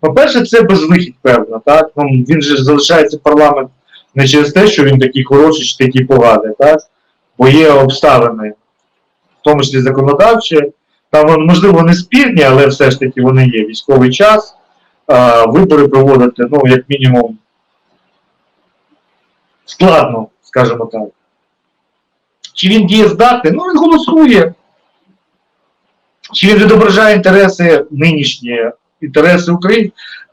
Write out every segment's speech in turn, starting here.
По-перше, це безвихідь, певно, так? Ну, він же залишається парламент не через те, що він такий хороший чи такий поганий, так? Бо є обставини, в тому числі законодавчі. Там, можливо, не спірні, але все ж таки вони є. Військовий час, а, вибори проводити, ну, як мінімум, складно, скажімо так. Чи він дієздатний? Ну, він голосує. Чи він відображає інтереси нинішні, інтереси України?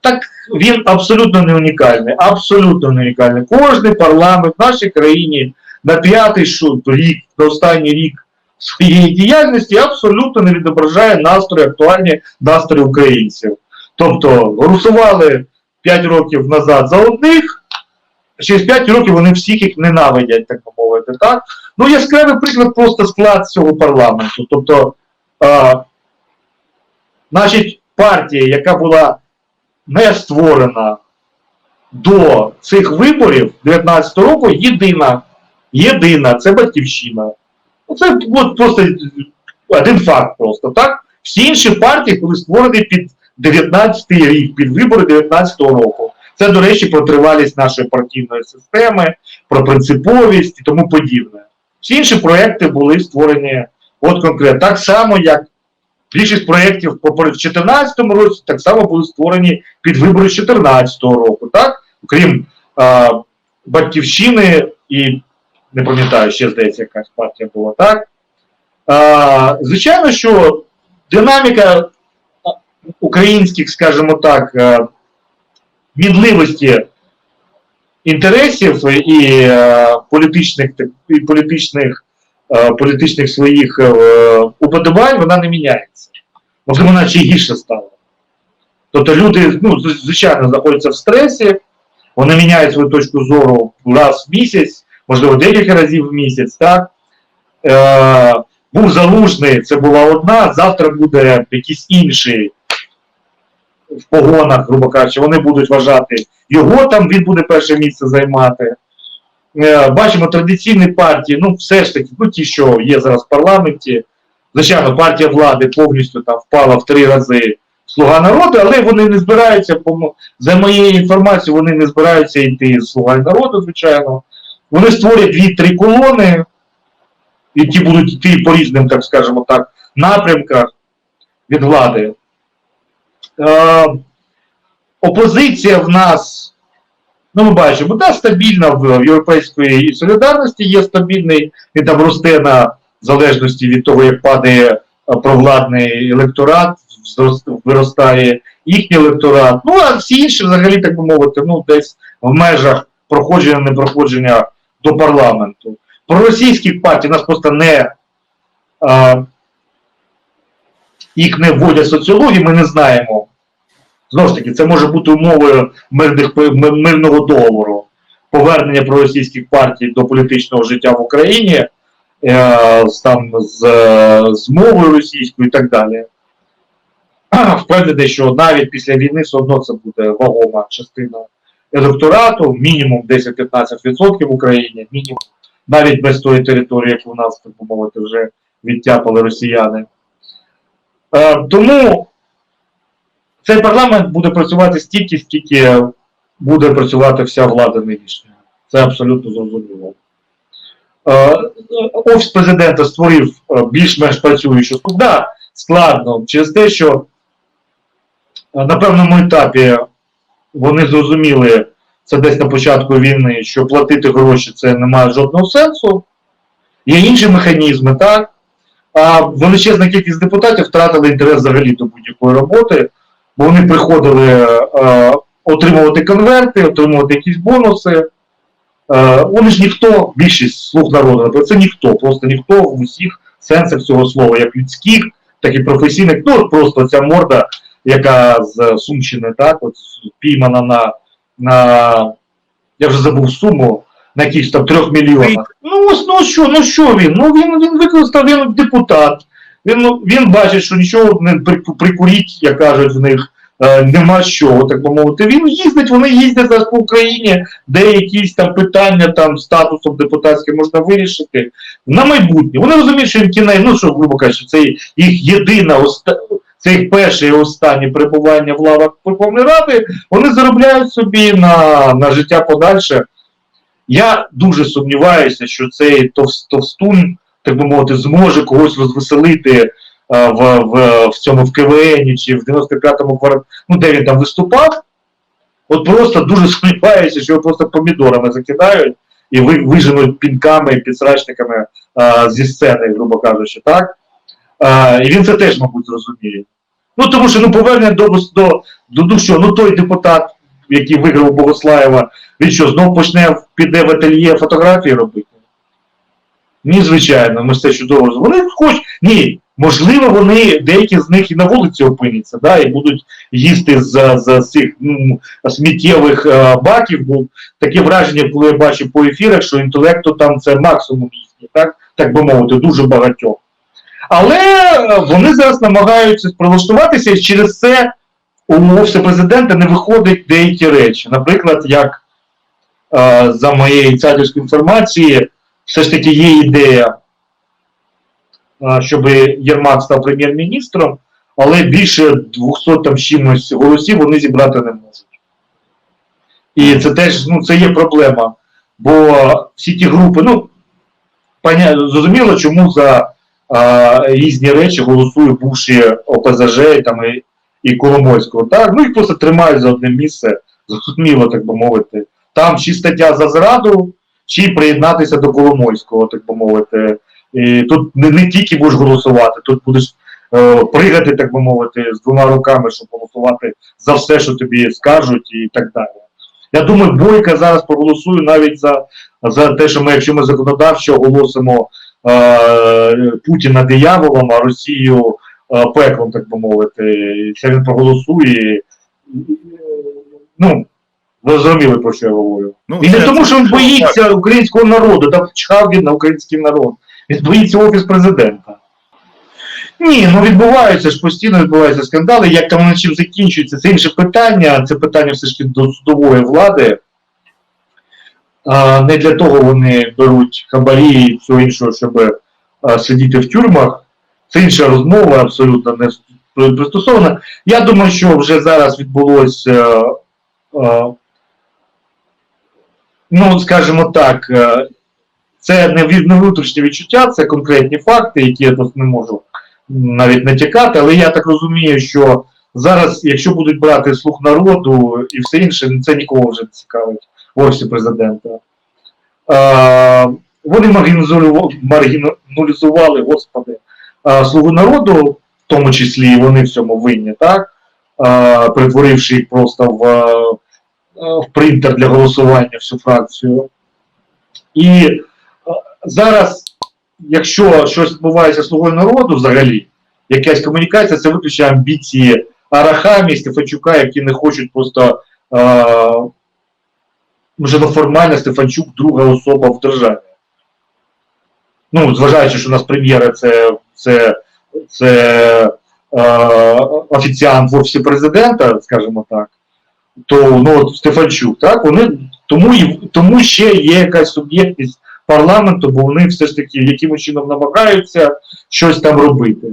Так він абсолютно не унікальний. Абсолютно не унікальний. Кожний парламент в нашій країні на п'ятий шу- рік, на останній рік своєї діяльності абсолютно не відображає настрої, актуальні настрої українців. Тобто голосували 5 років назад за одних, через 5 років вони всіх їх ненавидять, так би мовити. Так? Ну, яскравий приклад просто склад цього парламенту. Тобто, е, значить, партія, яка була не створена до цих виборів 19 року, єдина. Єдина, це батьківщина. Ну, Це от просто один факт просто, так? Всі інші партії були створені під 19 рік, під вибори 19 року. Це, до речі, про тривалість нашої партійної системи, про принциповість і тому подібне. Всі інші проекти були створені от конкретно. Так само, як більшість проєктів в 2014 році, так само були створені під вибори 2014 року, так? Крім а, Батьківщини і не пам'ятаю, ще здається, якась партія була, так? А, звичайно, що динаміка українських, скажімо так, а, мінливості інтересів і е, політичних і політичних, політичних своїх е, уподобань вона не міняється. Можливо, вона ще гірше стала. Тобто люди, ну, звичайно, знаходяться в стресі, вони міняють свою точку зору раз в місяць, можливо, декілька разів в місяць, так? Е, був залужний, це була одна, завтра буде якийсь інший в погонах, грубо кажучи, вони будуть вважати його там, він буде перше місце займати. Е, Бачимо традиційні партії, ну все ж таки, ну ті, що є зараз в парламенті. Звичайно, партія влади повністю там впала в три рази Слуга народу, але вони не збираються, по за моєю інформацією, вони не збираються йти з Слуга народу, звичайно. Вони створять дві-три колони, які будуть йти по різним, так скажемо так, напрямках від влади. Е, опозиція в нас, ну ми бачимо, да, стабільна в Європейської солідарності є стабільний, і там росте на залежності від того, як падає е, провладний електорат, виростає їхній електорат. Ну, а всі інші, взагалі, так би мовити, ну, десь в межах проходження, непроходження до парламенту. Про російських партій нас просто не. А, їх не вводять в ми не знаємо. Знову ж таки, це може бути умовою мирних, мирного договору, повернення проросійських партій до політичного життя в Україні, е, там, з, е, з мовою російською і так далі. Впевнений, що навіть після війни все одно це буде вагома частина електорату, мінімум 10-15% в Україні, мінімум навіть без тої території, яку у нас, так би мовити, вже відтяпали росіяни. Е, тому цей парламент буде працювати стільки, скільки буде працювати вся влада нинішня. Це абсолютно зрозуміло. Е, Офіс президента створив е, більш-менш працюючу службу. Да, складно через те, що е, на певному етапі вони зрозуміли це десь на початку війни, що платити гроші це не має жодного сенсу. Є інші механізми, так? А величезна кількість депутатів втратили інтерес взагалі до будь-якої роботи, бо вони приходили е, отримувати конверти, отримувати якісь бонуси. Е, вони ж ніхто, більшість слуг народу, це ніхто, просто ніхто в усіх сенсах цього слова, як людських, так і професійних. Ну, просто ця морда, яка з Сумщини, так, от піймана на, на я вже забув суму, на якихось там трьох мільйонах. Ну ось ну що, ну що він? Ну він, він використав, він депутат. Він, він бачить, що нічого не прикуріть, як кажуть в них, е, нема що, так би мовити. Він їздить, вони їздять зараз по Україні, де якісь там питання там статусом депутатським можна вирішити на майбутнє. Вони розуміють, що їм кінець, ну що, грубо кажучи, це їх єдина це їх перше і останнє перебування в лавах Верховної Ради. Вони заробляють собі на, на життя подальше. Я дуже сумніваюся, що цей товс- товстун, так би мовити, зможе когось розвеселити е, в, в, в цьому в КВН чи в 95-му кварталі, ну де він там виступав. От просто дуже сумніваюся, що його просто помідорами закидають і ви, виженуть пінками, і підсрачниками а, зі сцени, грубо кажучи, так? А, і він це теж, мабуть, зрозуміє. Ну, тому що ну, повернення до, до, до, до що, ну той депутат, який виграв Богослаєва, він що, знову почне піде в ательє фотографії робити? Ні, звичайно, ми ж чудово. Вони хоч, ні, можливо, вони, деякі з них і на вулиці опиняться, да, і будуть їсти з, з цих ну, сміттєвих е, баків, бо таке враження, коли я бачу по ефірах, що інтелекту там це максимум їхній, так, так би мовити, дуже багатьох. Але е, вони зараз намагаються прилаштуватися, і через це у офісу президента не виходять деякі речі. Наприклад, як е, за моєю інсайдерською інформацією, все ж таки є ідея, щоб Єрмак став прем'єр-міністром, але більше 200 там чимось голосів вони зібрати не можуть. І це теж ну, це є проблема. Бо всі ті групи, ну, поня... зрозуміло, чому за а, різні речі голосує бувші ОПЗЖ там, і, і Коломойського. Так? Ну їх просто тримають за одне місце, зрозуміло, так би мовити. Там чи стаття за зраду, чи приєднатися до Коломойського, так би мовити. І тут не, не тільки будеш голосувати, тут будеш е, пригати, так би мовити, з двома руками, щоб голосувати за все, що тобі скажуть, і так далі. Я думаю, Бойка зараз проголосує навіть за, за те, що ми, якщо ми законодавчо оголосимо е, Путіна дияволом, а Росію е, пеклом, так би мовити. Це він проголосує. Ну, ви зрозуміли, про що я говорю. Ну, І не це- тому, що він боїться українського народу, та чхав він на український народ. Він боїться офіс президента. Ні, ну відбуваються ж постійно відбуваються скандали. Як там вони чим закінчуються, це інше питання. Це питання все ж таки до судової влади. А, не для того вони беруть хабарі і всього іншого, щоб а, сидіти в тюрмах. Це інша розмова, абсолютно не пристосована. Я думаю, що вже зараз відбулося, ну, скажімо так, е, це не, внутрішнє відчуття, це конкретні факти, які я тут не можу навіть натякати, але я так розумію, що зараз, якщо будуть брати слух народу і все інше, це нікого вже не цікавить в офісі президента. Е, вони маргіналізували, господи, е, слугу народу, в тому числі і вони в цьому винні, так? Е, перетворивши їх просто в, е, в принтер для голосування всю фракцію. І е, зараз, якщо щось відбувається слугою народу взагалі, якась комунікація, це виключно амбіції Арахамі, Стефанчука, які не хочуть просто е, вже ну, формально Стефанчук друга особа в державі. Ну, зважаючи, що у нас прем'єра це, це, це е, офіціант в офісі президента, скажімо так, то ну, Стефанчук, так, вони тому, тому ще є якась суб'єктність парламенту, бо вони все ж таки якимось чином намагаються щось там робити.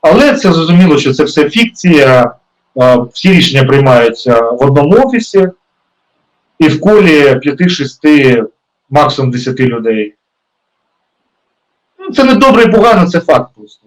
Але це зрозуміло, що це все фікція, всі рішення приймаються в одному офісі і в колі 5-6, максимум 10 людей. Ну, Це не добре і погано, це факт просто.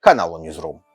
каналу Newsroom.